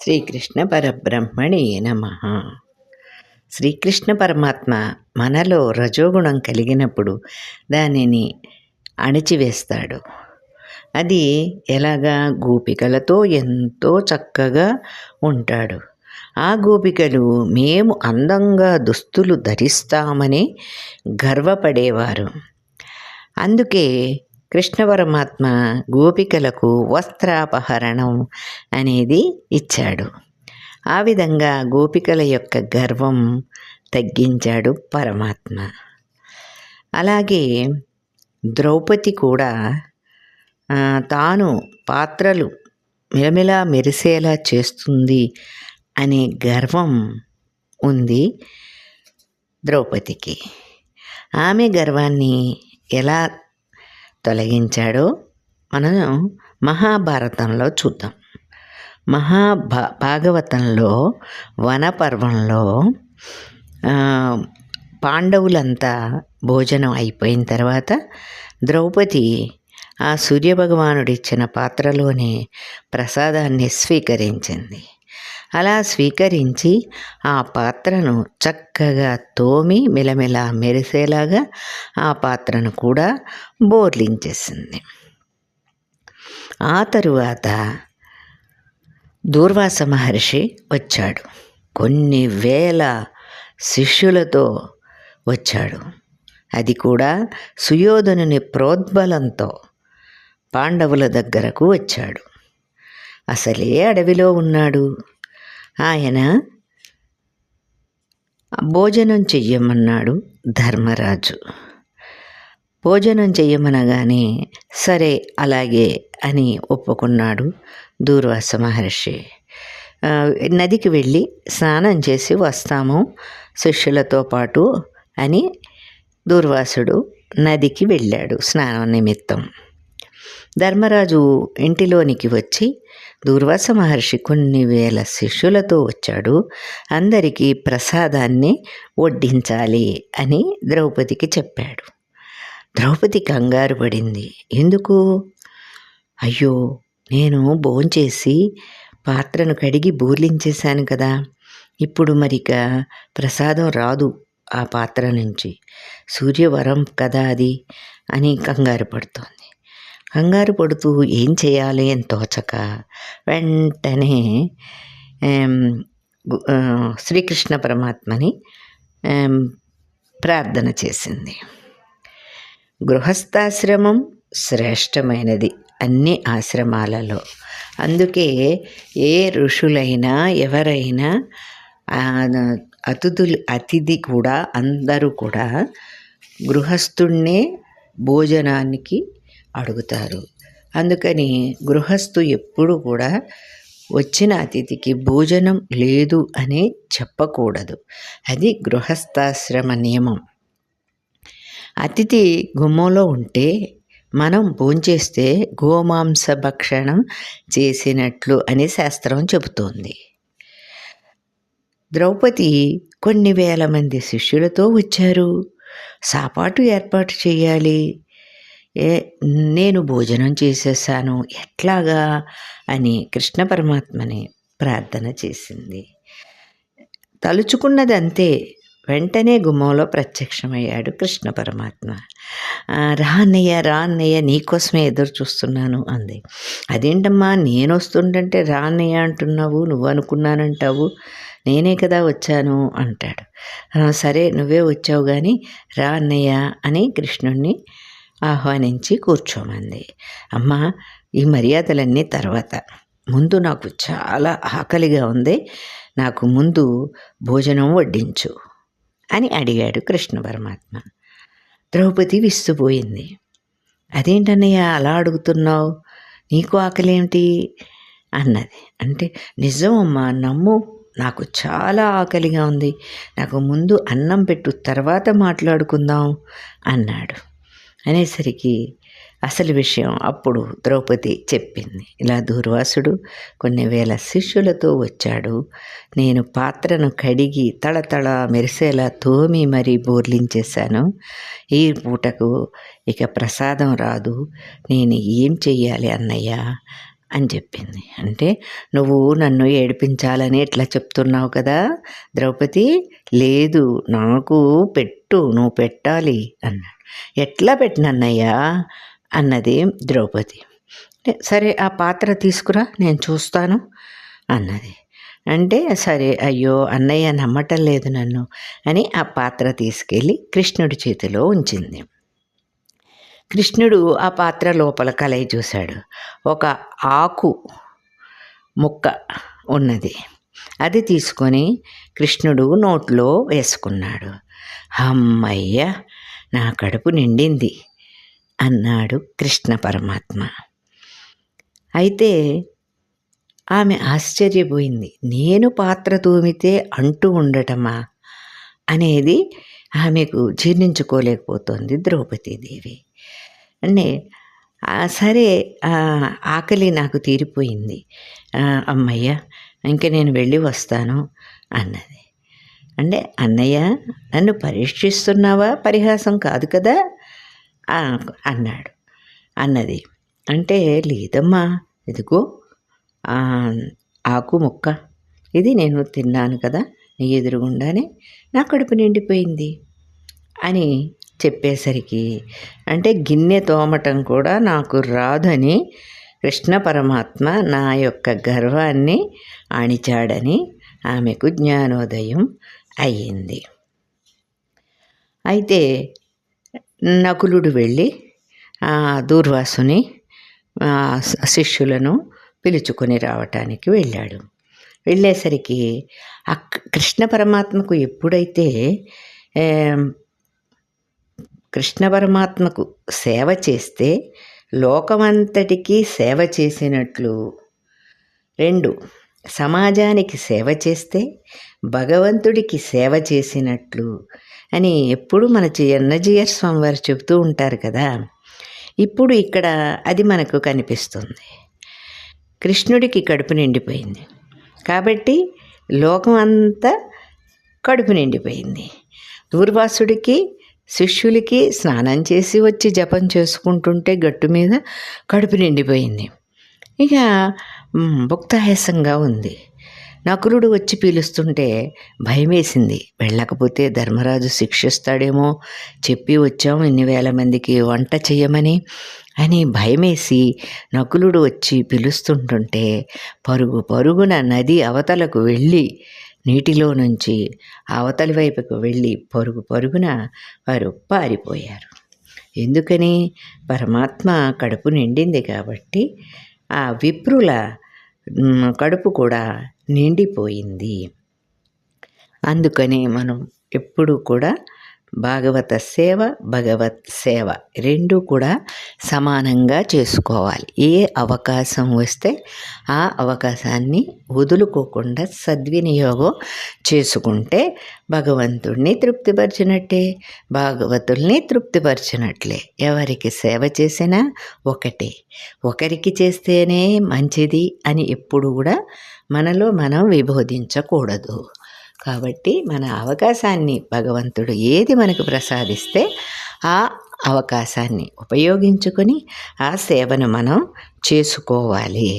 శ్రీకృష్ణ పరబ్రహ్మణే నమ. శ్రీకృష్ణ పరమాత్మ మనలో రజోగుణం కలిగినప్పుడు దానిని అణిచివేస్తాడు. అది ఎలాగా? గోపికలతో ఎంతో చక్కగా ఉంటాడు. ఆ గోపికలు మేము అందంగా దుస్తులు ధరిస్తామని గర్వపడేవారు. అందుకే కృష్ణ పరమాత్మ గోపికలకు వస్త్రాపహరణం అనేది ఇచ్చాడు. ఆ విధంగా గోపికల యొక్క గర్వం తగ్గించాడు పరమాత్మ. అలాగే ద్రౌపది కూడా తాను పాత్రలు మిలమిలా మెరిసేలా చేస్తుంది అనే గర్వం ఉంది ద్రౌపదికి. ఆమె గర్వాన్ని ఎలా తొలగించాడో. మనం మహాభారతంలో చూద్దాం. మహాభా భాగవతంలో వనపర్వంలో పాండవులంతా భోజనం అయిపోయిన తర్వాత ద్రౌపది ఆ సూర్యభగవానుడిచ్చిన పాత్రలోనే ప్రసాదాన్ని స్వీకరించింది. అలా స్వీకరించి ఆ పాత్రను చక్కగా తోమి మెలమెలా మెరిసేలాగా ఆ పాత్రను కూడా బోర్లించేసింది. ఆ తరువాత దూర్వాస మహర్షి వచ్చాడు. కొన్ని వేల శిష్యులతో వచ్చాడు. అది కూడా సుయోధనుని ప్రోద్బలంతో పాండవుల దగ్గరకు వచ్చాడు. అసలే అడవిలో ఉన్నాడు. ఆయన భోజనం చెయ్యమన్నాడు ధర్మరాజు. భోజనం చెయ్యమనగానే సరే అలాగే అని ఒప్పుకున్నాడు దూర్వాస మహర్షి. నదికి వెళ్ళి స్నానం చేసి వస్తాము శిష్యులతో పాటు అని దూర్వాసుడు నదికి వెళ్ళాడు స్నానం నిమిత్తం. ధర్మరాజు ఇంటిలోనికి వచ్చి దూర్వాస మహర్షి కొన్ని వేల శిష్యులతో వచ్చాడు. అందరికీ ప్రసాదాన్ని వడ్డించాలి అని ద్రౌపదికి చెప్పాడు. ద్రౌపది కంగారు పడింది. ఎందుకు? అయ్యో నేను భోంచేసి పాత్రను కడిగి బోర్లించేశాను కదా. ఇప్పుడు మరిక ప్రసాదం రాదు ఆ పాత్ర నుంచి. సూర్యవరం కదా అది అని కంగారు పడుతోంది. కంగారు పడుతూ ఏం చేయాలి అని తోచక వెంటనే శ్రీకృష్ణ పరమాత్మని ప్రార్థన చేసింది. గృహస్థాశ్రమం శ్రేష్టమైనది అన్ని ఆశ్రమాలలో. అందుకే ఏ ఋషులైనా ఎవరైనా అతిథులు అతిథి కూడా అందరూ కూడా గృహస్థుణ్ణే భోజనానికి అడుగుతారు. అందుకని గృహస్థు ఎప్పుడు కూడా వచ్చిన అతిథికి భోజనం లేదు అని చెప్పకూడదు. అది గృహస్థాశ్రమ నియమం. అతిథి గుమ్మంలో ఉంటే మనం భోంచేస్తే గోమాంస భక్షణం చేసినట్లు అని శాస్త్రం చెబుతోంది. ద్రౌపది కొన్ని వేల మంది శిష్యులతో వచ్చారు. సాపాటు ఏర్పాటు చేయాలి. ఏ నేను భోజనం చేసేసాను ఎట్లాగా? అని కృష్ణ పరమాత్మని ప్రార్థన చేసింది. తలుచుకున్నది అంతే వెంటనే గుమ్మంలో ప్రత్యక్షమయ్యాడు కృష్ణ పరమాత్మ. రాన్నయ్య రా అన్నయ్య నీకోసమే ఎదురు చూస్తున్నాను అంది. అదేంటమ్మా నేను వస్తుండంటే రాన్నయ్య అంటున్నావు నువ్వు అనుకున్నానంటావు నేనే కదా వచ్చాను అంటాడు. సరే నువ్వే వచ్చావు కానీ రా అన్నయ్య అని కృష్ణుణ్ణి ఆహ్వానించి కూర్చోమంది. అమ్మ ఈ మర్యాదలన్నీ తర్వాత. ముందు నాకు చాలా ఆకలిగా ఉంది. నాకు ముందు భోజనం వడ్డించు అని అడిగాడు కృష్ణ పరమాత్మ. ద్రౌపది విస్తుపోయింది. అదేంటన్నయ్య అలా అడుగుతున్నావు? నీకు ఆకలేమిటి అన్నది. అంటే నిజం అమ్మా నమ్ము. నాకు చాలా ఆకలిగా ఉంది. నాకు ముందు అన్నం పెట్టు తర్వాత మాట్లాడుకుందాం అన్నాడు. అనేసరికి అసలు విషయం అప్పుడు ద్రౌపది చెప్పింది. ఇలా దూర్వాసుడు కొన్ని వేల శిష్యులతో వచ్చాడు. నేను పాత్రను కడిగి తళతళ మెరిసేలా తోమి మరీ బోర్లించేశాను. ఈ పూటకు ఇక ప్రసాదం రాదు. నేను ఏం చెయ్యాలి అన్నయ్య? అని చెప్పింది. అంటే నువ్వు నన్ను ఏడిపించాలని ఇట్లా చెప్తున్నావు కదా? ద్రౌపది లేదు నాకు పెట్టు నువ్వు పెట్టాలి అన్నాడు. ఎట్లా పెట్టినన్నయ్యా? అన్నది ద్రౌపది. సరే ఆ పాత్ర తీసుకురా నేను చూస్తాను అన్నది. అంటే సరే అయ్యో అన్నయ్య నమ్మటం లేదు నన్ను అని ఆ పాత్ర తీసుకెళ్ళి కృష్ణుడి చేతిలో ఉంచింది. కృష్ణుడు ఆ పాత్ర లోపల కలయి చూశాడు. ఒక ఆకు ముక్క ఉన్నది. అది తీసుకొని కృష్ణుడు నోట్లో వేసుకున్నాడు. అమ్మయ్య నా కడుపు నిండింది అన్నాడు కృష్ణ పరమాత్మ. అయితే ఆమె ఆశ్చర్యపోయింది. నేను పాత్ర తూమితే అంటూ ఉండటమా? అనేది ఆమెకు జీర్ణించుకోలేకపోతుంది ద్రౌపదీదేవి. అంటే సరే ఆకలి నాకు తీరిపోయింది. అమ్మయ్య ఇంక నేను వెళ్ళి వస్తాను అన్నది. అంటే అన్నయ్య నన్ను పరీక్షిస్తున్నావా? పరిహాసం కాదు కదా? అన్నాడు. అన్నది. అంటే లేదమ్మా ఇదిగో ఆకు ముక్క. ఇది నేను తిన్నాను కదా నీ ఎదురుగుండానే నా కడుపు నిండిపోయింది అని చెప్పేసరికి. అంటే గిన్నె తోమటం కూడా నాకు రాదని కృష్ణ పరమాత్మ నా యొక్క గర్వాన్ని అణిచాడని ఆమెకు జ్ఞానోదయం అయ్యింది. అయితే నకులుడు వెళ్ళి దూర్వాసుని శిష్యులను పిలుచుకొని రావటానికి వెళ్ళాడు. వెళ్ళేసరికి కృష్ణ పరమాత్మకు ఎప్పుడైతే కృష్ణ పరమాత్మకు సేవ చేస్తే లోకమంతటికీ సేవ చేసినట్లు. రెండు సమాజానికి సేవ చేస్తే భగవంతుడికి సేవ చేసినట్లు అని ఎప్పుడు మన ఎన్నజీయర్ స్వామి వారు చెబుతూ ఉంటారు కదా. ఇప్పుడు ఇక్కడ అది మనకు కనిపిస్తుంది. కృష్ణుడికి కడుపు నిండిపోయింది. కాబట్టి లోకం అంతా కడుపు నిండిపోయింది. దూర్వాసుడికి శిష్యులకి స్నానం చేసి వచ్చి జపం చేసుకుంటుంటే గట్టు మీద కడుపు నిండిపోయింది. ఇక భుక్తాయాసంగా ఉంది. నకులుడు వచ్చి పీలుస్తుంటే భయమేసింది. వెళ్ళకపోతే ధర్మరాజు శిక్షిస్తాడేమో చెప్పి వచ్చాం ఇన్ని వేల మందికి వంట చేయమని అని భయమేసి నకులుడు వచ్చి పిలుస్తుంటుంటే పరుగు పరుగున నది అవతలకు వెళ్ళి నీటిలో నుంచి అవతలి వైపుకు వెళ్ళి పరుగు పరుగున వారు పారిపోయారు. ఎందుకని? పరమాత్మ కడుపు నిండింది కాబట్టి ఆ విప్రుల కడుపు కూడా నిండిపోయింది. అందుకని మనం ఎప్పుడూ కూడా భాగవత సేవ భగవత్ సేవ రెండు కూడా సమానంగా చేసుకోవాలి. ఏ అవకాశం వస్తే ఆ అవకాశాన్ని వదులుకోకుండా సద్వినియోగం చేసుకుంటే భగవంతుడిని తృప్తిపరిచినట్టే భాగవతుల్ని తృప్తిపరిచినట్లే. ఎవరికి సేవ చేసినా ఒకటే. ఒకరికి చేస్తేనే మంచిది అని ఎప్పుడు కూడా మనలో మనం విబోధించకూడదు కాబట్టి మన అవకాశాన్ని భగవంతుడు ఏది మనకు ప్రసాదిస్తే ఆ అవకాశాన్ని ఉపయోగించుకొని ఆ సేవను మనం చేసుకోవాలి.